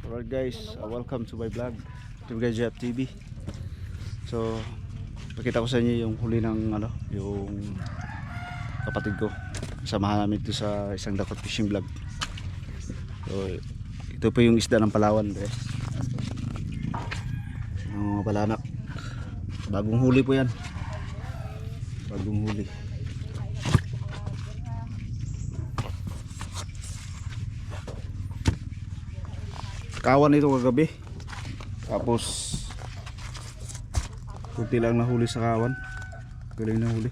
Alright guys, uh, welcome to my vlog. Ito guys, TV. So, pakita ko sa inyo yung huli ng ano, yung kapatid ko. Samahan namin ito sa isang dakot fishing vlog. So, ito po yung isda ng Palawan guys. Yung mga balanak. Bagong huli po yan. Bagong huli. Kawan ito kagabi. Tapos kunti lang nahuli sa kawan. Galing nahuli.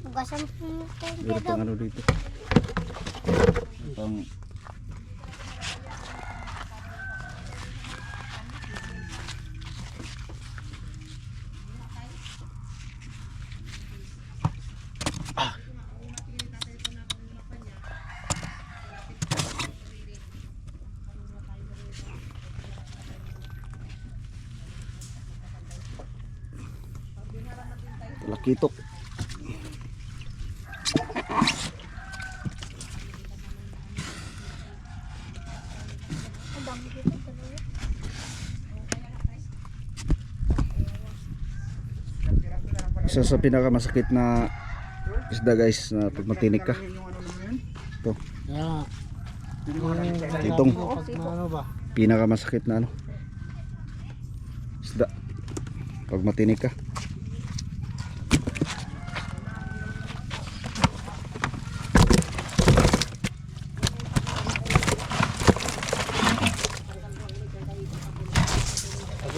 Meron pang ano dito. Pang lakitok isa sa pinakamasakit na isda guys na pag matinik ka ito. Itong. Pinakamasakit na ano isda pag matinik ka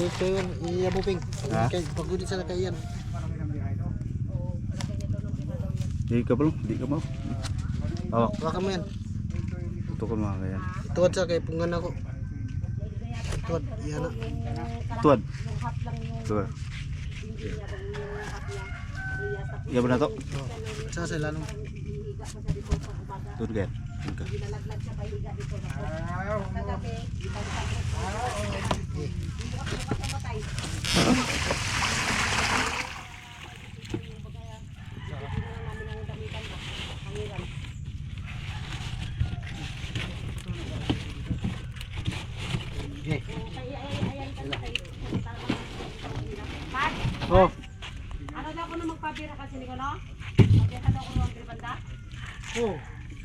ito yun, iyabuping. Ha? Pag ito sa kaiyan. di ka ba di ka mo oh Baka mo yan. ito ko mga kaya Tuwad sa kay pungan ako. Tuwad, yan na. tuwad tuwad iya ba na to Oh. Sa sa lalong. tuwad kaya tuwad ka oh Ano daw ko na magpabira kasi ni ko, no? Pabira daw ko ng banda. Oh.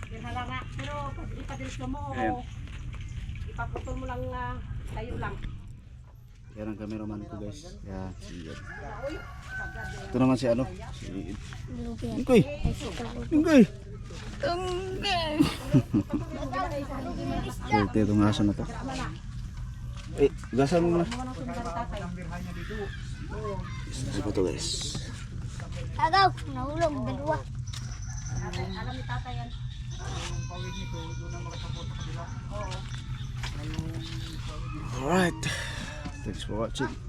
Bira lang nga. Pero pag ipadilis mo, Ayan. ipaputol mo lang uh, tayo lang. yan ang cameraman ko guys yan si ito naman si ano si Ingkoy Ingkoy Ito itong aso na to eh gasan mo muna Isa ko to guys Agaw, nahulog, dalawa. Alam ni tata yan. Alright. Thanks for watching.